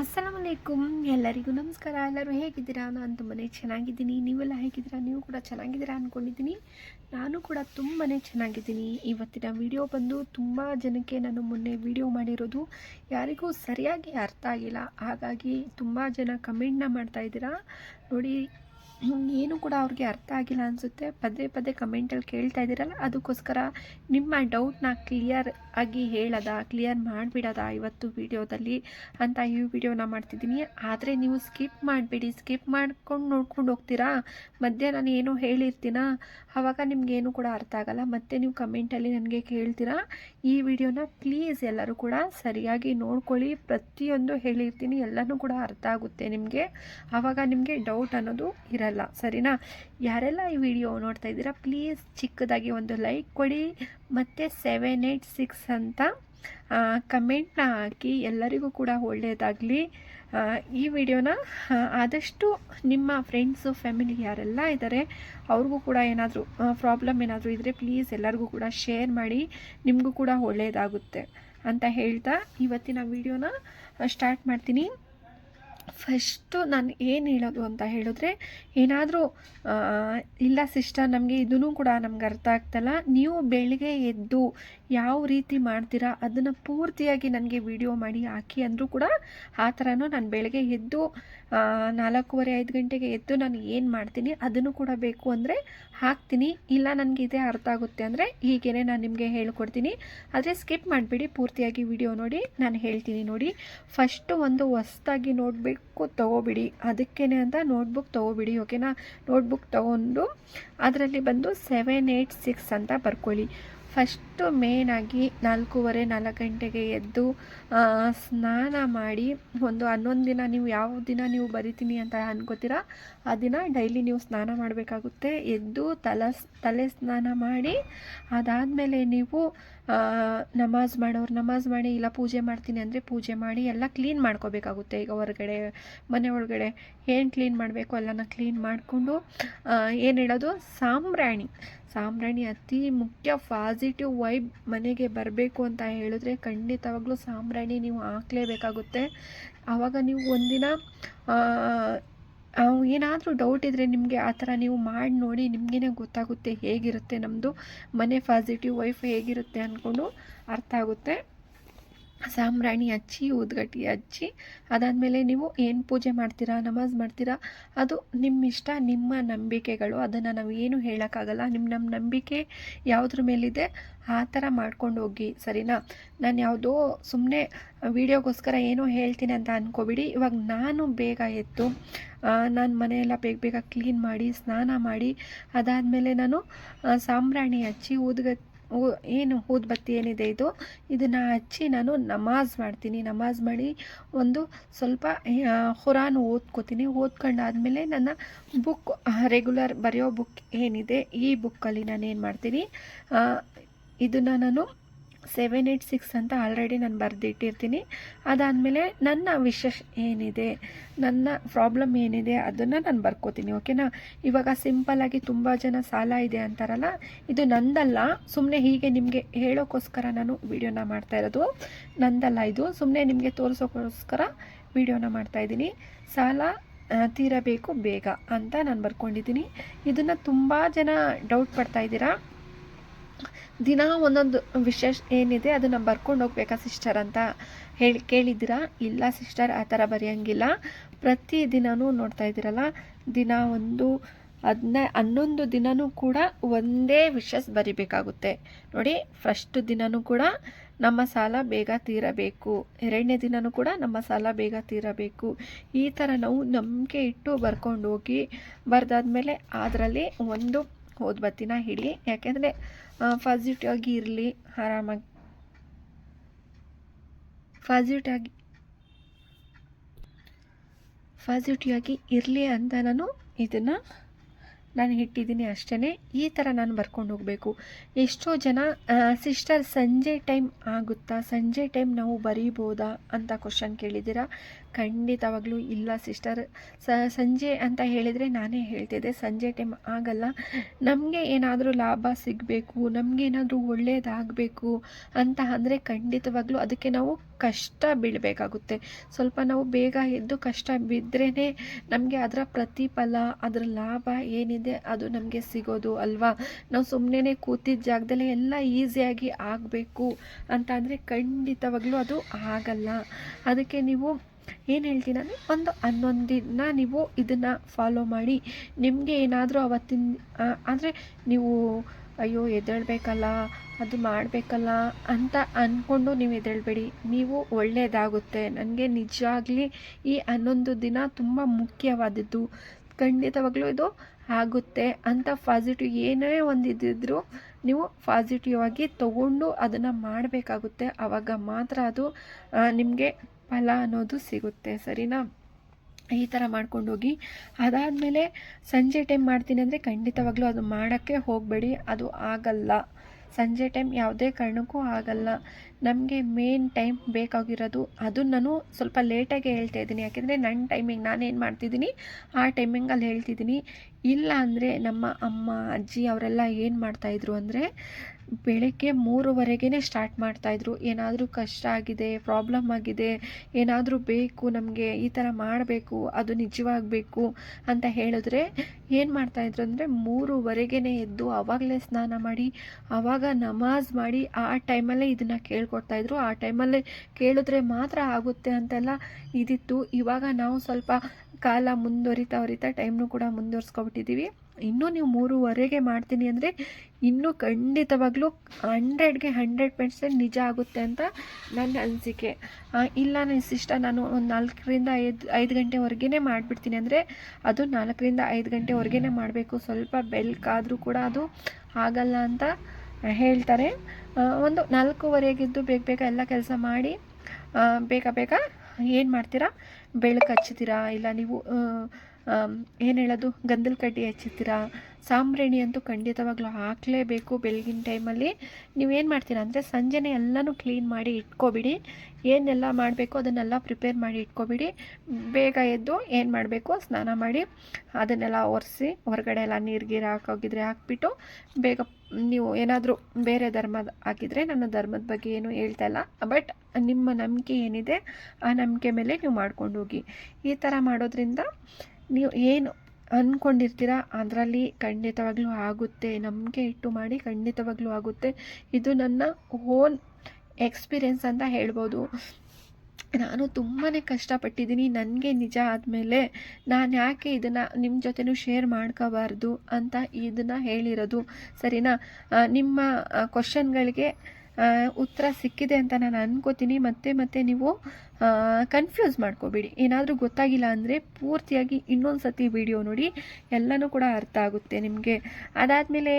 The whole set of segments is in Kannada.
ಅಸ್ಸಲಾಮ್ ಅಲೈಕುಮ್ ಎಲ್ಲರಿಗೂ ನಮಸ್ಕಾರ. ಎಲ್ಲರೂ ಹೇಗಿದ್ದೀರಾ? ನಾನು ತುಂಬಾ ಚೆನ್ನಾಗಿದ್ದೀನಿ. ನೀವೆಲ್ಲ ಹೇಗಿದ್ದೀರಾ? ನೀವು ಕೂಡ ಚೆನ್ನಾಗಿದ್ದೀರಾ ಅಂದ್ಕೊಂಡಿದ್ದೀನಿ ನಾನು ಕೂಡ ತುಂಬಾ ಚೆನ್ನಾಗಿದ್ದೀನಿ. ಇವತ್ತಿನ ವಿಡಿಯೋ ಬಂದು ತುಂಬ ಜನಕ್ಕೆ ನಾನು ಮೊನ್ನೆ ವಿಡಿಯೋ ಮಾಡಿರೋದು. ಯಾರಿಗೂ ಸರಿಯಾಗಿ ಅರ್ಥ ಆಗಿಲ್ಲ. ಹಾಗಾಗಿ ತುಂಬ ಜನ ಕಮೆಂಟ್ನ ಮಾಡ್ತಾ ಇದ್ದೀರಾ. ನೋಡಿ ಏನು ಕೂಡ ಅವ್ರಿಗೆ ಅರ್ಥ ಆಗಿಲ್ಲ ಅನಿಸುತ್ತೆ. ಪದೇ ಪದೇ ಕಮೆಂಟಲ್ಲಿ ಕೇಳ್ತಾ ಇದ್ದೀರಲ್ಲ, ಅದಕ್ಕೋಸ್ಕರ ನಿಮ್ಮ ಡೌಟ್ನ ಕ್ಲಿಯರ್ ಆಗಿ ಹೇಳೋದ ಕ್ಲಿಯರ್ ಮಾಡಿಬಿಡೋದ ಇವತ್ತು ವಿಡಿಯೋದಲ್ಲಿ ಅಂತ ಈ ವಿಡಿಯೋನ ಮಾಡ್ತಿದ್ದೀನಿ. ಆದರೆ ನೀವು ಸ್ಕಿಪ್ ಮಾಡಿಬಿಡಿ ಸ್ಕಿಪ್ ಮಾಡ್ಕೊಂಡು ನೋಡ್ಕೊಂಡು ಹೋಗ್ತೀರಾ? ಮಧ್ಯೆ ನಾನು ಏನೋ ಹೇಳಿರ್ತೀನ? ಆವಾಗ ನಿಮಗೇನು ಕೂಡ ಅರ್ಥ ಆಗಲ್ಲ. ಮತ್ತೆ ನೀವು ಕಮೆಂಟಲ್ಲಿ ನನಗೆ ಕೇಳ್ತೀರಾ? ಈ ವಿಡಿಯೋನ ಪ್ಲೀಸ್ ಎಲ್ಲರೂ ಕೂಡ ಸರಿಯಾಗಿ ನೋಡ್ಕೊಳ್ಳಿ. ಪ್ರತಿಯೊಂದು ಹೇಳಿರ್ತೀನಿ, ಎಲ್ಲನೂ ಕೂಡ ಅರ್ಥ ಆಗುತ್ತೆ ನಿಮಗೆ. ಆವಾಗ ನಿಮಗೆ ಡೌಟ್ ಅನ್ನೋದು ಇರಲ್ಲ. ಸರಿನಾ? ಯಾರೆಲ್ಲ ಈ ವಿಡಿಯೋ ನೋಡ್ತಾ ಇದ್ದೀರಾ ಪ್ಲೀಸ್ ಚಿಕ್ಕದಾಗಿ ಒಂದು ಲೈಕ್ ಕೊಡಿ, ಮತ್ತು ಸೆವೆನ್ ಏಯ್ಟ್ ಸಿಕ್ಸ್ ಅಂತ ಕಮೆಂಟ್ನ ಹಾಕಿ ಎಲ್ಲರಿಗೂ ಕೂಡ ಒಳ್ಳೆಯದಾಗಲಿ ಈ ವಿಡಿಯೋನ ಆದಷ್ಟು ನಿಮ್ಮ ಫ್ರೆಂಡ್ಸು ಫ್ಯಾಮಿಲಿ ಯಾರೆಲ್ಲ ಇದ್ದಾರೆ ಅವ್ರಿಗೂ ಕೂಡ ಏನಾದರೂ ಪ್ರಾಬ್ಲಮ್ ಏನಾದರೂ ಇದ್ದರೆ ಪ್ಲೀಸ್ ಎಲ್ಲರಿಗೂ ಕೂಡ ಶೇರ್ ಮಾಡಿ, ನಿಮಗೂ ಕೂಡ ಒಳ್ಳೆಯದಾಗುತ್ತೆ ಅಂತ ಹೇಳ್ತಾ ಇವತ್ತಿನ ವಿಡಿಯೋನ ಸ್ಟಾರ್ಟ್ ಮಾಡ್ತೀನಿ. ಫಸ್ಟು ನಾನು ಏನು ಹೇಳೋದು ಅಂತ ಹೇಳಿದ್ರೆ, ಏನಾದರೂ ಇಲ್ಲ ಸಿಸ್ಟರ್, ನಮಗೆ ಇದೂ ಕೂಡ ನಮ್ಗೆ ಅರ್ಥ ಆಗ್ತಲ್ಲ. ನೀವು ಬೆಳಿಗ್ಗೆ ಎದ್ದು ಯಾವ ರೀತಿ ಮಾಡ್ತೀರಾ, ಅದನ್ನು ಪೂರ್ತಿಯಾಗಿ ನನಗೆ ವಿಡಿಯೋ ಮಾಡಿ ಹಾಕಿ ಅಂದರೂ ಕೂಡ ಆ ಥರನೂ ನಾನು ಬೆಳಗ್ಗೆ ಎದ್ದು ನಾಲ್ಕೂವರೆ, ಐದು ಗಂಟೆಗೆ ಎದ್ದು ನಾನು ಏನು ಮಾಡ್ತೀನಿ, ಅದನ್ನು ಕೂಡ ಬೇಕು ಅಂದರೆ ಹಾಕ್ತೀನಿ. ಇಲ್ಲ ನನಗೆ ಇದೇ ಅರ್ಥ ಆಗುತ್ತೆ ಅಂದರೆ ಹೀಗೇ ನಾನು ನಿಮಗೆ ಹೇಳ್ಕೊಡ್ತೀನಿ. ಆದರೆ ಸ್ಕಿಪ್ ಮಾಡಿಬಿಡಿ, ಪೂರ್ತಿಯಾಗಿ ವಿಡಿಯೋ ನೋಡಿ, ನಾನು ಹೇಳ್ತೀನಿ ನೋಡಿ. ಫಸ್ಟು ಒಂದು ಹೊಸ್ದಾಗಿ ನೋಡಬೇಕು. ತೊಗೋಬಿಡಿ. ಅದಕ್ಕೇ ಅಂತ ನೋಟ್ಬುಕ್ ತೊಗೋಬಿಡಿ ಓಕೆನಾ ನೋಟ್ಬುಕ್ ತೊಗೊಂಡು, ಅದರಲ್ಲಿ ಬಂದು ಸೆವೆನ್ ಏಯ್ಟ್ ಸಿಕ್ಸ್ ಅಂತ ಬರ್ಕೊಳ್ಳಿ. ಫಸ್ಟು ಮೇನಾಗಿ ನಾಲ್ಕೂವರೆ, ನಾಲ್ಕು ಗಂಟೆಗೆ ಎದ್ದು ಸ್ನಾನ ಮಾಡಿ ಒಂದು ಹನ್ನೊಂದು ದಿನ ನೀವು ಯಾವ ದಿನ ನೀವು ಬರಿತೀನಿ ಅಂತ ಅನ್ಕೋತೀರ, ಆ ದಿನ ಡೈಲಿ ನೀವು ಸ್ನಾನ ಮಾಡಬೇಕಾಗುತ್ತೆ. ಎದ್ದು ತಲ, ತಲೆ ಸ್ನಾನ ಮಾಡಿ, ಅದಾದಮೇಲೆ ನೀವು ನಮಾಜ್ ಮಾಡೋರು, ನಮಾಜ್ ಮಾಡಿ ಇಲ್ಲ ಪೂಜೆ ಮಾಡ್ತೀನಿ ಅಂದರೆ ಪೂಜೆ ಮಾಡಿ ಎಲ್ಲ ಕ್ಲೀನ್ ಮಾಡ್ಕೋಬೇಕಾಗುತ್ತೆ. ಈಗ ಹೊರಗಡೆ, ಮನೆ ಒಳಗಡೆ ಏನು ಕ್ಲೀನ್ ಮಾಡಬೇಕು ಎಲ್ಲನ ಕ್ಲೀನ್ ಮಾಡಿಕೊಂಡು ಏನು ಹೇಳೋದು? ಸಾಂಬ್ರಾಣಿ. ಸಾಂಬ್ರಾಣಿ ಅತಿ ಮುಖ್ಯ ಪಾಸಿಟಿವ್ ವೈಬ್ ಮನೆಗೆ ಬರಬೇಕು ಅಂತ ಹೇಳಿದ್ರೆ ಖಂಡಿತವಾಗ್ಲೂ ಸಾಂಬ್ರಾಣಿ ನೀವು ಹಾಕ್ಲೇಬೇಕಾಗುತ್ತೆ. ಆವಾಗ ನೀವು ಒಂದಿನ ಏನಾದರೂ ಡೌಟ್ ಇದ್ದರೆ ನಿಮಗೆ ಆ ಥರ ನೀವು ಮಾಡಿ ನೋಡಿ ನಿಮಗೇ ಗೊತ್ತಾಗುತ್ತೆ ಹೇಗಿರುತ್ತೆ ನಮ್ಮದು ಮನೆ ಪಾಸಿಟಿವ್ ವೈಫ್ ಹೇಗಿರುತ್ತೆ ಅಂದ್ಕೊಂಡು ಅರ್ಥ ಆಗುತ್ತೆ. ಸಾಂಬ್ರಾಣಿ ಹಚ್ಚಿ ಊದ್ಗಟ್ಟಿ ಹಚ್ಚಿ ಅದಾದಮೇಲೆ ನೀವು ಏನು ಪೂಜೆ ಮಾಡ್ತೀರಾ, ನಮಾಜ್ ಮಾಡ್ತೀರಾ, ಅದು ನಿಮ್ಮ ಇಷ್ಟ ನಿಮ್ಮ ನಂಬಿಕೆಗಳು. ಅದನ್ನು ನಾವು ಏನು ಹೇಳೋಕ್ಕಾಗಲ್ಲ. ನಿಮ್ಮ ನಮ್ಮ ನಂಬಿಕೆ ಯಾವುದ್ರ ಮೇಲಿದೆ, ಆ ಥರ ಮಾಡ್ಕೊಂಡು ಹೋಗಿ, ಸರಿನಾ? ನಾನು ಯಾವುದೋ ಸುಮ್ಮನೆ ವೀಡಿಯೋಗೋಸ್ಕರ ಏನೋ ಹೇಳ್ತೀನಿ ಅಂತ ಅಂದ್ಕೋಬಿಡಿ ಇವಾಗ ನಾನು ಬೇಗ ಎತ್ತು ನಾನು ಮನೆಯೆಲ್ಲ ಬೇಗ ಬೇಗ ಕ್ಲೀನ್ ಮಾಡಿ, ಸ್ನಾನ ಮಾಡಿ, ಅದಾದಮೇಲೆ ನಾನು ಸಾಂಬ್ರಾಣಿ ಹಚ್ಚಿ ಊದ್ಗಟ್ಟಿ ಏನು ಊದ್ಬತ್ತಿ ಏನಿದೆ ಇದು? ಇದನ್ನು ಹಚ್ಚಿ ನಾನು ನಮಾಜ್ ಮಾಡ್ತೀನಿ. ನಮಾಜ್ ಮಾಡಿ ಒಂದು ಸ್ವಲ್ಪ ಹುರಾನು ಓದ್ಕೋತೀನಿ. ಓದ್ಕೊಂಡಾದಮೇಲೆ ನನ್ನ ಬುಕ್ ರೆಗ್ಯುಲರ್ ಬರೆಯೋ ಬುಕ್ ಏನಿದೆ, ಈ ಬುಕ್ಕಲ್ಲಿ ನಾನು ಏನು ಮಾಡ್ತೀನಿ ಇದನ್ನು ನಾನು ಸೆವೆನ್ ಏಯ್ಟ್ ಸಿಕ್ಸ್ ಅಂತ ಆಲ್ರೆಡಿ ನಾನು ಬರೆದಿಟ್ಟಿರ್ತೀನಿ. ಅದಾದಮೇಲೆ ನನ್ನ ವಿಶೇಷ ಏನಿದೆ, ನನ್ನ ಪ್ರಾಬ್ಲಮ್ ಏನಿದೆ ಅದನ್ನು ನಾನು ಬರ್ಕೋತೀನಿ ಓಕೆನಾ ಇವಾಗ ಸಿಂಪಲ್ಲಾಗಿ ತುಂಬ ಜನ ಸಾಲ ಇದೆ ಅಂತಾರಲ್ಲ, ಇದು ನಂದಲ್ಲ. ಸುಮ್ಮನೆ ಹೀಗೆ ನಿಮಗೆ ಹೇಳೋಕ್ಕೋಸ್ಕರ ನಾನು ವಿಡಿಯೋನ ಮಾಡ್ತಾ ಇರೋದು. ನಂದಲ್ಲ ಇದು. ಸುಮ್ಮನೆ ನಿಮಗೆ ತೋರಿಸೋಕ್ಕೋಸ್ಕರ ವಿಡಿಯೋನ ಮಾಡ್ತಾಯಿದ್ದೀನಿ ಸಾಲ ತೀರಬೇಕು ಬೇಗ ಅಂತ ನಾನು ಬರ್ಕೊಂಡಿದ್ದೀನಿ. ಇದನ್ನು ತುಂಬ ಜನ ಡೌಟ್ ಪಡ್ತಾ ಇದ್ದೀರಾ? ದಿನ ಒಂದೊಂದು ವಿಶೇಷ ಏನಿದೆ, ಅದನ್ನು ಬರ್ಕೊಂಡು ಹೋಗ್ಬೇಕಾ ಸಿಸ್ಟರ್ ಅಂತ ಹೇಳಿ ಕೇಳಿದ್ದೀರಾ? ಇಲ್ಲ ಸಿಸ್ಟರ್, ಆ ಥರ ಬರೆಯೋಂಗಿಲ್ಲ. ಪ್ರತಿ ದಿನವೂ ನೋಡ್ತಾ ಇದ್ದೀರಲ್ಲ, ದಿನ ಒಂದು ಹದಿನ, ಹನ್ನೊಂದು ದಿನವೂ ಕೂಡ ಒಂದೇ ವಿಶಸ್ ಬರಿಬೇಕಾಗುತ್ತೆ. ನೋಡಿ ಫಸ್ಟ್ ದಿನವೂ ಕೂಡ ನಮ್ಮ ಸಾಲ ಬೇಗ ತೀರಬೇಕು. ಎರಡನೇ ದಿನವೂ ಕೂಡ ನಮ್ಮ ಸಾಲ ಬೇಗ ತೀರಬೇಕು. ಈ ಥರ ನಾವು ನಂಬಿಕೆ ಇಟ್ಟು ಬರ್ಕೊಂಡು ಹೋಗಿ ಬರೆದಾದ್ಮೇಲೆ ಅದರಲ್ಲಿ ಒಂದು ಓದ್ಬತ್ತಿನ ಹಿಡಿ, ಯಾಕೆಂದರೆ ಪಾಸಿಟಿವ್ ಆಗಿ ಇರಲಿ, ಆರಾಮಾಗಿ. ಪಾಸಿಟಿವ್ ಆಗಿ ಪಾಸಿಟಿವ್ ಆಗಿ ಇರಲಿ ಅಂತ ನಾನು ಇದನ್ನು ನಾನು ಇಟ್ಟಿದ್ದೀನಿ ಅಷ್ಟೇ ಈ ಥರ ನಾನು ಬರ್ಕೊಂಡು ಹೋಗಬೇಕು. ಎಷ್ಟೋ ಜನ ಸಿಸ್ಟರ್ ಸಂಜೆ ಟೈಮ್ ಆಗುತ್ತಾ, ಸಂಜೆ ಟೈಮ್ ನಾವು ಬರೀಬೋದಾ ಅಂತ ಕ್ವಶನ್ ಕೇಳಿದ್ದೀರಾ? ಖಂಡಿತವಾಗ್ಲೂ ಇಲ್ಲ ಸಿಸ್ಟರ್ ಸಂಜೆ ಅಂತ ಹೇಳಿದರೆ ನಾನೇ ಹೇಳ್ತಿದ್ದೆ. ಸಂಜೆ ಟೈಮ್ ಆಗಲ್ಲ. ನಮಗೆ ಏನಾದರೂ ಲಾಭ ಸಿಗಬೇಕು ನಮಗೇನಾದರೂ ಒಳ್ಳೆಯದಾಗಬೇಕು ಅಂತ ಅಂದರೆ ಖಂಡಿತವಾಗ್ಲೂ ಅದಕ್ಕೆ ನಾವು ಕಷ್ಟ ಬೀಳಬೇಕಾಗುತ್ತೆ. ಸ್ವಲ್ಪ ನಾವು ಬೇಗ ಎದ್ದು ಕಷ್ಟ ಬಿದ್ದರೇ ನಮಗೆ ಅದರ ಪ್ರತಿಫಲ, ಅದರ ಲಾಭ ಏನಿದೆ ಅದು ನಮಗೆ ಸಿಗೋದು ಅಲ್ವಾ? ನಾವು ಸುಮ್ಮನೆ ಕೂತಿದ್ದ ಜಾಗದಲ್ಲೇ ಎಲ್ಲ ಈಸಿಯಾಗಿ ಆಗಬೇಕು ಅಂತ ಅಂದರೆ ಖಂಡಿತವಾಗ್ಲೂ ಅದು ಆಗಲ್ಲ. ಅದಕ್ಕೆ ನೀವು ಏನು ಹೇಳ್ತೀನಿ ಅಂದರೆ ಒಂದು ಹನ್ನೊಂದು ದಿನ ನೀವು ಇದನ್ನು ಫಾಲೋ ಮಾಡಿ, ನಿಮಗೆ ಏನಾದರೂ ಅವತ್ತಿನ ಅಂದರೆ ನೀವು ಅಯ್ಯೋ ಎದ್ದೇಳ್ಬೇಕಲ್ಲ, ಅದು ಮಾಡಬೇಕಲ್ಲ ಅಂತ ಅಂದ್ಕೊಂಡು ನೀವು ಎದ್ದೇಳ್ಬೇಡಿ. ನೀವು ಒಳ್ಳೆಯದಾಗುತ್ತೆ ನನಗೆ ನಿಜವಾಗ್ಲಿ ಈ ಹನ್ನೊಂದು ದಿನ ತುಂಬ ಮುಖ್ಯವಾದದ್ದು. ಖಂಡಿತವಾಗ್ಲೂ ಇದು ಆಗುತ್ತೆ ಅಂತ ಪಾಸಿಟಿವ್ ಏನೇ ಒಂದು ನೀವು ಪಾಸಿಟಿವ್ ಆಗಿ ತಗೊಂಡು ಅದನ್ನು ಮಾಡಬೇಕಾಗುತ್ತೆ. ಆವಾಗ ಮಾತ್ರ ಅದು ನಿಮಗೆ ಫಲ ಅನ್ನೋದು ಸಿಗುತ್ತೆ, ಸರಿನಾ? ಈ ಥರ ಮಾಡ್ಕೊಂಡು ಹೋಗಿ ಅದಾದಮೇಲೆ ಸಂಜೆ ಟೈಮ್ ಮಾಡ್ತೀನಿ ಅಂದರೆ ಖಂಡಿತವಾಗ್ಲೂ ಅದು ಮಾಡೋಕ್ಕೆ ಹೋಗಬೇಡಿ, ಅದು ಆಗಲ್ಲ. ಸಂಜೆ ಟೈಮ್ ಯಾವುದೇ ಕಾರಣಕ್ಕೂ ಆಗಲ್ಲ. ನಮಗೆ ಮೇನ್ ಟೈಮ್ ಬೇಕಾಗಿರೋದು, ಅದು ನಾನು ಸ್ವಲ್ಪ ಲೇಟಾಗಿ ಹೇಳ್ತಾ ಇದ್ದೀನಿ. ಯಾಕೆಂದರೆ ನನ್ನ ಟೈಮಿಂಗ್ ನಾನೇನು ಮಾಡ್ತಿದ್ದೀನಿ, ಆ ಟೈಮಿಂಗಲ್ಲಿ ಹೇಳ್ತಿದ್ದೀನಿ. ಇಲ್ಲ ಅಂದರೆ ನಮ್ಮ ಅಮ್ಮ, ಅಜ್ಜಿ, ಅವರೆಲ್ಲ ಏನು ಮಾಡ್ತಾಯಿದ್ರು ಅಂದರೆ ಬೆಳಗ್ಗೆ ಮೂರುವರೆಗೇ ಸ್ಟಾರ್ಟ್ ಮಾಡ್ತಾಯಿದ್ರು ಏನಾದರೂ ಕಷ್ಟ ಆಗಿದೆ, ಪ್ರಾಬ್ಲಮ್ ಆಗಿದೆ, ಏನಾದರೂ ಬೇಕು, ನಮಗೆ ಈ ಥರ ಮಾಡಬೇಕು, ಅದು ನಿಜವಾಗಬೇಕು ಅಂತ ಹೇಳಿದ್ರೆ ಏನು ಮಾಡ್ತಾಯಿದ್ರು ಅಂದರೆ ಮೂರುವರೆಗೇ ಎದ್ದು ಆವಾಗಲೇ ಸ್ನಾನ ಮಾಡಿ ಆವಾಗ ನಮಾಜ್ ಮಾಡಿ ಆ ಟೈಮಲ್ಲೇ ಇದನ್ನು ಕೇಳ್ಕೊಡ್ತಾಯಿದ್ರು ಆ ಟೈಮಲ್ಲೇ ಕೇಳಿದ್ರೆ ಮಾತ್ರ ಆಗುತ್ತೆ ಅಂತೆಲ್ಲ ಇದಿತ್ತು. ಇವಾಗ ನಾವು ಸ್ವಲ್ಪ ಕಾಲ ಮುಂದುವರಿತಾ ಅವರಿತಾ ಟೈಮ್ನು ಕೂಡ ಮುಂದುವರ್ಸ್ಕೊಬಿಟ್ಟಿದ್ದೀವಿ. ಇನ್ನೂ ನೀವು ಮೂರುವರೆಗೆ ಮಾಡ್ತೀನಿ ಅಂದರೆ ಇನ್ನೂ ಖಂಡಿತವಾಗ್ಲೂ ಹಂಡ್ರೆಡ್ಗೆ ಹಂಡ್ರೆಡ್ ಪರ್ಸೆಂಟ್ ನಿಜ ಆಗುತ್ತೆ ಅಂತ ನನ್ನ ಅನಿಸಿಕೆ. ಇಲ್ಲ, ನನ್ನ ಇಷ್ಟ ನಾನು ಒಂದು ನಾಲ್ಕರಿಂದ ಐದು ಐದು ಗಂಟೆವರೆಗೇ ಮಾಡಿಬಿಡ್ತೀನಿ ಅಂದರೆ ಅದು ನಾಲ್ಕರಿಂದ ಐದು ಗಂಟೆವರೆಗೇ ಮಾಡಬೇಕು. ಸ್ವಲ್ಪ ಬೆಳಕಾದರೂ ಕೂಡ ಅದು ಆಗಲ್ಲ ಅಂತ ಹೇಳ್ತಾರೆ. ಒಂದು ನಾಲ್ಕೂವರೆಗಿದ್ದು ಬೇಗ ಬೇಗ ಎಲ್ಲ ಕೆಲಸ ಮಾಡಿ ಬೇಗ ಬೇಗ ಏನು ಮಾಡ್ತೀರಾ? ಬೆಳಕು ಹಚ್ತೀರಾ ಇಲ್ಲ ನೀವು ಏನು ಹೇಳೋದು? ಗಂಧದ ಕಡ್ಡಿ ಹಚ್ಚುತ್ತೀರಾ ಸಾಂಬ್ರಾಣಿ ಅಂತೂ ಖಂಡಿತವಾಗ್ಲೂ ಹಾಕಲೇಬೇಕು ಬೆಳಗಿನ ಟೈಮಲ್ಲಿ. ನೀವೇನು ಮಾಡ್ತೀರಾ ಅಂದರೆ ಸಂಜೆನೆ ಎಲ್ಲನೂ ಕ್ಲೀನ್ ಮಾಡಿ ಇಟ್ಕೊಬಿಡಿ. ಏನೆಲ್ಲ ಮಾಡಬೇಕು ಅದನ್ನೆಲ್ಲ ಪ್ರಿಪೇರ್ ಮಾಡಿ ಇಟ್ಕೊಬಿಡಿ. ಬೇಗ ಎದ್ದು ಏನು ಮಾಡಬೇಕು ಸ್ನಾನ ಮಾಡಿ, ಅದನ್ನೆಲ್ಲ ಒರೆಸಿ, ಹೊರಗಡೆ ಎಲ್ಲ ನೀರು ಗೀರು ಹಾಕೋಗಿದ್ರೆ ಹಾಕ್ಬಿಟ್ಟು ಬೇಗ ನೀವು ಏನಾದರೂ ಬೇರೆ ಧರ್ಮದ ಹಾಕಿದರೆ ನನ್ನ ಧರ್ಮದ ಬಗ್ಗೆ ಏನು ಹೇಳ್ತಾ ಇಲ್ಲ. ಬಟ್ ನಿಮ್ಮ ನಂಬಿಕೆ ಏನಿದೆ ಆ ನಂಬಿಕೆ ಮೇಲೆ ನೀವು ಮಾಡ್ಕೊಂಡು ಹೋಗಿ. ಈ ಥರ ಮಾಡೋದ್ರಿಂದ ನೀವು ಏನು ಅಂದ್ಕೊಂಡಿರ್ತೀರ ಅದರಲ್ಲಿ ಖಂಡಿತವಾಗ್ಲೂ ಆಗುತ್ತೆ. ನಂಬಿಕೆ ಇಟ್ಟು ಮಾಡಿ ಖಂಡಿತವಾಗ್ಲೂ ಆಗುತ್ತೆ. ಇದು ನನ್ನ ಓನ್ ಎಕ್ಸ್ಪೀರಿಯೆನ್ಸ್ ಅಂತ ಹೇಳ್ಬೋದು. ನಾನು ತುಂಬಾ ಕಷ್ಟಪಟ್ಟಿದ್ದೀನಿ. ನನಗೆ ನಿಜ ಆದಮೇಲೆ ನಾನು ಯಾಕೆ ಇದನ್ನು ನಿಮ್ಮ ಜೊತೆನೂ ಶೇರ್ ಮಾಡ್ಕೋಬಾರ್ದು ಅಂತ ಇದನ್ನು ಹೇಳಿರೋದು. ಸರಿನಾ? ನಿಮ್ಮ ಕ್ವಶನ್ಗಳಿಗೆ ಉತ್ತರ ಸಿಕ್ಕಿದೆ ಅಂತ ನಾನು ಅನ್ಕೋತೀನಿ. ಮತ್ತೆ ಮತ್ತೆ ನೀವು ಕನ್ಫ್ಯೂಸ್ ಮಾಡ್ಕೋಬೇಡಿ. ಏನಾದರೂ ಗೊತ್ತಾಗಿಲ್ಲ ಅಂದರೆ ಪೂರ್ತಿಯಾಗಿ ಇನ್ನೊಂದು ಸತಿ ವಿಡಿಯೋ ನೋಡಿ. ಎಲ್ಲನೂ ಕೂಡ ಅರ್ಥ ಆಗುತ್ತೆ ನಿಮಗೆ. ಅದಾದಮೇಲೆ,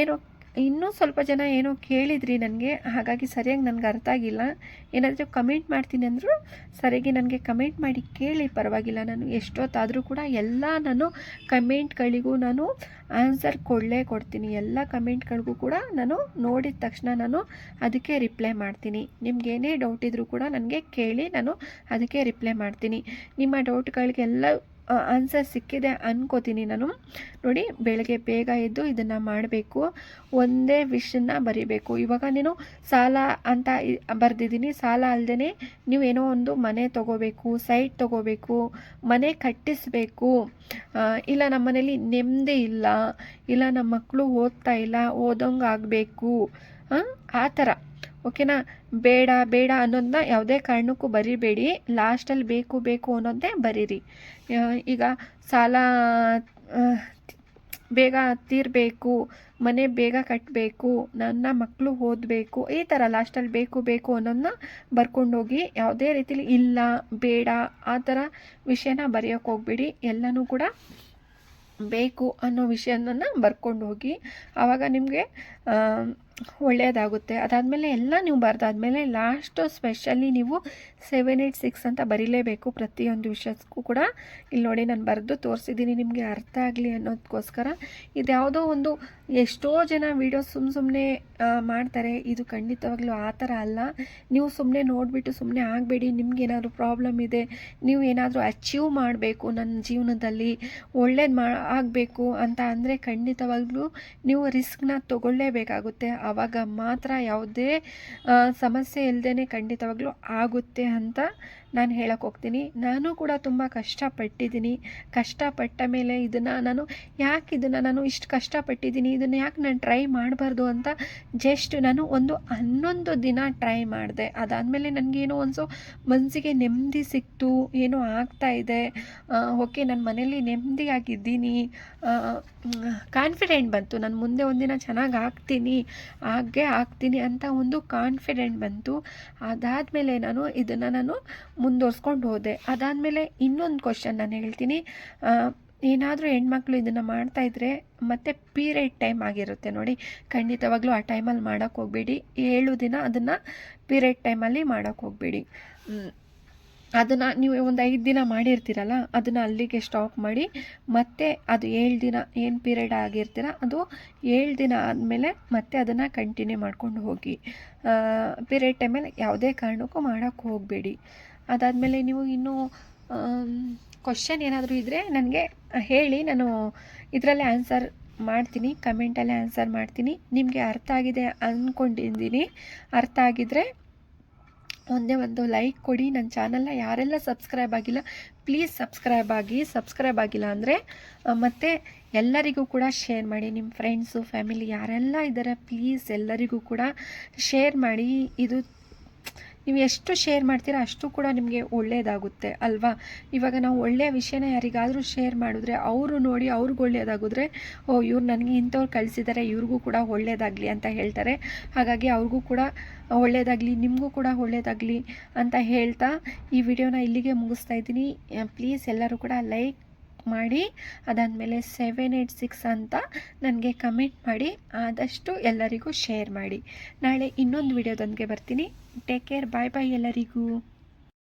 ಏನೋ ಇನ್ನೂ ಸ್ವಲ್ಪ ಜನ ಏನೋ ಕೇಳಿದ್ರಿ ನನಗೆ, ಹಾಗಾಗಿ ಸರಿಯಾಗಿ ನನಗೆ ಅರ್ಥ ಆಗಿಲ್ಲ. ಏನಾದರೂ ಕಮೆಂಟ್ ಮಾಡ್ತೀನಿ ಅಂದರೂ, ಸರಿಯಾಗಿ ನನಗೆ ಕಮೆಂಟ್ ಮಾಡಿ ಕೇಳಿ, ಪರವಾಗಿಲ್ಲ ನಾನು ಎಷ್ಟೊತ್ತಾದರೂ ಕೂಡ ಎಲ್ಲ ನಾನು ಕಮೆಂಟ್ಗಳಿಗೂ ನಾನು ಆನ್ಸರ್ ಕೊಡಲೇ ಕೊಡ್ತೀನಿ. ಎಲ್ಲ ಕಮೆಂಟ್ಗಳಿಗೂ ಕೂಡ ನಾನು ನೋಡಿದ ತಕ್ಷಣ ನಾನು ಅದಕ್ಕೆ ರಿಪ್ಲೈ ಮಾಡ್ತೀನಿ. ನಿಮ್ಗೇನೇ ಡೌಟ್ ಇದ್ದರೂ ಕೂಡ ನನಗೆ ಕೇಳಿ, ನಾನು ಅದಕ್ಕೆ ರಿಪ್ಲೈ ಮಾಡ್ತೀನಿ. ನಿಮ್ಮ ಡೌಟ್ಗಳಿಗೆಲ್ಲ ಆನ್ಸರ್ ಸಿಕ್ಕಿದೆ ಅನ್ಕೋತೀನಿ ನಾನು. ನೋಡಿ, ಬೆಳಗ್ಗೆ ಬೇಗ ಎದ್ದು ಇದನ್ನು ಮಾಡಬೇಕು. ಒಂದೇ ವಿಷನ್ನ ಬರಿಬೇಕು. ಇವಾಗ ನೀನು ಸಾಲ ಅಂತ ಬರೆದಿದ್ದೀನಿ. ಸಾಲ ಅಲ್ಲದೆ ನೀವು ಏನೋ ಒಂದು ಮನೆ ತೊಗೋಬೇಕು ಸೈಟ್ ತೊಗೋಬೇಕು, ಮನೆ ಕಟ್ಟಿಸಬೇಕು. ಇಲ್ಲ ನಮ್ಮ ಮನೇಲಿ ನೆಮ್ಮದಿ ಇಲ್ಲ ಇಲ್ಲ ನಮ್ಮ ಮಕ್ಕಳು ಓದ್ತಾ ಇಲ್ಲ, ಓದೋಂಗೆ ಆಗಬೇಕು. ಆ ಥರ. ಓಕೆನಾ? ಬೇಡ ಬೇಡ ಅನ್ನೋದನ್ನ ಯಾವುದೇ ಕಾರಣಕ್ಕೂ ಬರಿಬೇಡಿ. ಲಾಸ್ಟಲ್ಲಿ ಬೇಕು ಬೇಕು ಅನ್ನೋದನ್ನೇ ಬರೀರಿ. ಈಗ ಸಾಲ ಬೇಗ ತೀರಬೇಕು, ಮನೆ ಬೇಗ ಕಟ್ಟಬೇಕು ನನ್ನ ಮಕ್ಕಳು ಓದಬೇಕು, ಈ ಥರ ಲಾಸ್ಟಲ್ಲಿ ಬೇಕು ಬೇಕು ಅನ್ನೋದನ್ನ ಬರ್ಕೊಂಡೋಗಿ ಯಾವುದೇ ರೀತಿಲಿ ಇಲ್ಲ, ಬೇಡ, ಆ ಥರ ವಿಷಯನ ಬರೆಯೋಕ್ಕೆ ಹೋಗ್ಬೇಡಿ. ಎಲ್ಲನೂ ಕೂಡ ಬೇಕು ಅನ್ನೋ ವಿಷಯನ ಬರ್ಕೊಂಡು ಹೋಗಿ ಆವಾಗ ನಿಮಗೆ ಒಳ್ಳೆಯದಾಗುತ್ತೆ ಅದಾದಮೇಲೆ ಎಲ್ಲ ನೀವು ಬರೆದಾದ್ಮೇಲೆ ಲಾಸ್ಟು ಸ್ಪೆಷಲಿ ನೀವು ಸೆವೆನ್ ಏಯ್ಟ್ ಸಿಕ್ಸ್ ಅಂತ ಬರೀಲೇಬೇಕು ಪ್ರತಿಯೊಂದು ವಿಷಯಕ್ಕೂ ಕೂಡ. ಇಲ್ಲಿ ನೋಡಿ ನಾನು ಬರೆದು ತೋರಿಸಿದ್ದೀನಿ, ನಿಮಗೆ ಅರ್ಥ ಆಗಲಿ ಅನ್ನೋದಕ್ಕೋಸ್ಕರ ಇದ್ಯಾವುದೋ ಒಂದು ಎಷ್ಟೋ ಜನ ವೀಡಿಯೋ ಸುಮ್ಮ ಸುಮ್ಮನೆ ಮಾಡ್ತಾರೆ. ಇದು ಖಂಡಿತವಾಗ್ಲೂ ಆ ಥರ ಅಲ್ಲ. ನೀವು ಸುಮ್ಮನೆ ನೋಡಿಬಿಟ್ಟು ಸುಮ್ಮನೆ ಆಗಬೇಡಿ. ನಿಮ್ಗೇನಾದರೂ ಪ್ರಾಬ್ಲಮ್ ಇದೆ, ನೀವು ಏನಾದರೂ ಅಚೀವ್ ಮಾಡಬೇಕು ನನ್ನ ಜೀವನದಲ್ಲಿ, ಒಳ್ಳೇದು ಮಾ, ಆಗಬೇಕು ಅಂತ ಅಂದರೆ ಖಂಡಿತವಾಗ್ಲೂ ನೀವು ರಿಸ್ಕ್ನ ತಗೊಳ್ಳೇಬೇಕಾಗುತ್ತೆ. ಆವಾಗ ಮಾತ್ರ ಯಾವುದೇ ಸಮಸ್ಯೆ ಇಲ್ಲದೇ ಖಂಡಿತವಾಗ್ಲೂ ಆಗುತ್ತೆ ಅಂತ ನಾನು ಹೇಳಕ್ಕೆ ಹೋಗ್ತೀನಿ. ನಾನು ಕೂಡ ತುಂಬ ಕಷ್ಟಪಟ್ಟಿದ್ದೀನಿ. ಕಷ್ಟಪಟ್ಟ ಮೇಲೆ ಇದನ್ನು ನಾನು ಯಾಕೆ ಇದನ್ನು ನಾನು ಇಷ್ಟು ಕಷ್ಟಪಟ್ಟಿದ್ದೀನಿ? ಇದನ್ನು ಯಾಕೆ ನಾನು ಟ್ರೈ ಮಾಡಬಾರ್ದು ಅಂತ ಜಸ್ಟ್ ನಾನು ಒಂದು ಹನ್ನೊಂದು ದಿನ ಟ್ರೈ ಮಾಡಿದೆ. ಅದಾದಮೇಲೆ ನನಗೇನೋ ಒಂದು ಮನಸ್ಸಿಗೆ ನೆಮ್ಮದಿ ಸಿಕ್ತು, ಏನೋ ಆಗ್ತಾ ಇದೆ. ಓಕೆ ನನ್ನ ಮನೇಲಿ ನೆಮ್ಮದಿಯಾಗಿದ್ದೀನಿ. ಕಾನ್ಫಿಡೆಂಟ್ ಬಂತು. ನಾನು ಮುಂದೆ ಒಂದಿನ ಚೆನ್ನಾಗಿ ಆಗ್ತೀನಿ, ಹಾಗೆ ಆಗ್ತೀನಿ ಅಂತ ಒಂದು ಕಾನ್ಫಿಡೆಂಟ್ ಬಂತು. ಅದಾದಮೇಲೆ ನಾನು ಇದನ್ನು ನಾನು ಮುಂದುವರ್ಸ್ಕೊಂಡು ಹೋದೆ. ಅದಾದಮೇಲೆ ಇನ್ನೊಂದು ಕ್ವಶನ್ ನಾನು ಹೇಳ್ತೀನಿ. ಏನಾದರೂ ಹೆಣ್ಮಕ್ಳು ಇದನ್ನು ಮಾಡ್ತಾಯಿದ್ರೆ ಮತ್ತು ಪೀರಿಯಡ್ ಟೈಮ್ ಆಗಿರುತ್ತೆ ನೋಡಿ. ಖಂಡಿತವಾಗ್ಲೂ ಆ ಟೈಮಲ್ಲಿ ಮಾಡೋಕ್ಕೆ ಹೋಗಬೇಡಿ. ಏಳು ದಿನ ಅದನ್ನು ಪೀರಿಯಡ್ ಟೈಮಲ್ಲಿ ಮಾಡೋಕ್ಕೆ ಹೋಗಬೇಡಿ. ಅದನ್ನು ನೀವು ಒಂದು ಐದು ದಿನ ಮಾಡಿರ್ತೀರಲ್ಲ, ಅದನ್ನು ಅಲ್ಲಿಗೆ ಸ್ಟಾಪ್ ಮಾಡಿ ಮತ್ತೆ ಅದು ಏಳು ದಿನ ಏನು ಪೀರಿಯಡ್ ಆಗಿರ್ತೀರ, ಅದು ಏಳು ದಿನ ಆದಮೇಲೆ ಮತ್ತೆ ಅದನ್ನು ಕಂಟಿನ್ಯೂ ಮಾಡ್ಕೊಂಡು ಹೋಗಿ. ಪೀರಿಯಡ್ ಟೈಮಲ್ಲಿ ಯಾವುದೇ ಕಾರಣಕ್ಕೂ ಮಾಡೋಕ್ಕೆ ಹೋಗಬೇಡಿ. ಅದಾದಮೇಲೆ ನೀವು ಇನ್ನೂ ಕ್ವಶನ್ ಏನಾದರೂ ಇದ್ದರೆ ನನಗೆ ಹೇಳಿ, ನಾನು ಇದರಲ್ಲೇ ಆನ್ಸರ್ ಮಾಡ್ತೀನಿ ಕಮೆಂಟಲ್ಲೇ ಆನ್ಸರ್ ಮಾಡ್ತೀನಿ. ನಿಮಗೆ ಅರ್ಥ ಆಗಿದೆ ಅಂದ್ಕೊಂಡಿದ್ದೀನಿ ಅರ್ಥ ಆಗಿದ್ದರೆ ಒಂದೇ ಒಂದು ಲೈಕ್ ಕೊಡಿ. ನನ್ನ ಚಾನಲ್ನ ಯಾರೆಲ್ಲ ಸಬ್ಸ್ಕ್ರೈಬ್ ಆಗಿಲ್ಲ ಪ್ಲೀಸ್ ಸಬ್ಸ್ಕ್ರೈಬ್ ಆಗಿ ಸಬ್ಸ್ಕ್ರೈಬ್ ಆಗಿಲ್ಲ ಅಂದರೆ ಮತ್ತು ಎಲ್ಲರಿಗೂ ಕೂಡ ಶೇರ್ ಮಾಡಿ. ನಿಮ್ಮ ಫ್ರೆಂಡ್ಸು ಫ್ಯಾಮಿಲಿ ಯಾರೆಲ್ಲ ಇದ್ದಾರೆ ಪ್ಲೀಸ್ ಎಲ್ಲರಿಗೂ ಕೂಡ ಶೇರ್ ಮಾಡಿ. ಇದು ನೀವು ಎಷ್ಟು ಶೇರ್ ಮಾಡ್ತೀರಾ ಅಷ್ಟು ಕೂಡ ನಿಮಗೆ ಒಳ್ಳೆಯದಾಗುತ್ತೆ ಅಲ್ವಾ? ಇವಾಗ ನಾವು ಒಳ್ಳೆಯ ವಿಷಯನ ಯಾರಿಗಾದರೂ ಶೇರ್ ಮಾಡಿದ್ರೆ ಅವರು ನೋಡಿ ಅವ್ರಿಗೆ ಒಳ್ಳೆಯದಾಗಿದ್ರೆ ಓ, ಇವ್ರು ನನಗೆ ಇಂಥವ್ರು ಕಳಿಸಿದ್ದಾರೆ ಇವ್ರಿಗೂ ಕೂಡ ಒಳ್ಳೆಯದಾಗಲಿ ಅಂತ ಹೇಳ್ತಾರೆ. ಹಾಗಾಗಿ ಅವ್ರಿಗೂ ಕೂಡ ಒಳ್ಳೆಯದಾಗಲಿ ನಿಮಗೂ ಕೂಡ ಒಳ್ಳೆಯದಾಗಲಿ ಅಂತ ಹೇಳ್ತಾ ಈ ವಿಡಿಯೋನ ಇಲ್ಲಿಗೆ ಮುಗಿಸ್ತಾ ಇದ್ದೀನಿ. ಪ್ಲೀಸ್ ಎಲ್ಲರೂ ಕೂಡ ಲೈಕ್ ಮಾಡಿ, ಅದಾದಮೇಲೆ ಸೆವೆನ್ ಏಯ್ಟ್ ಸಿಕ್ಸ್ ಅಂತ ನನಗೆ ಕಮೆಂಟ್ ಮಾಡಿ, ಆದಷ್ಟು ಎಲ್ಲರಿಗೂ ಶೇರ್ ಮಾಡಿ. ನಾಳೆ ಇನ್ನೊಂದು ವಿಡಿಯೋದೊಂದಿಗೆ ಬರ್ತೀನಿ. ಟೇಕ್ ಕೇರ್ ಬಾಯ್ ಬಾಯ್ ಎಲ್ಲರಿಗೂ.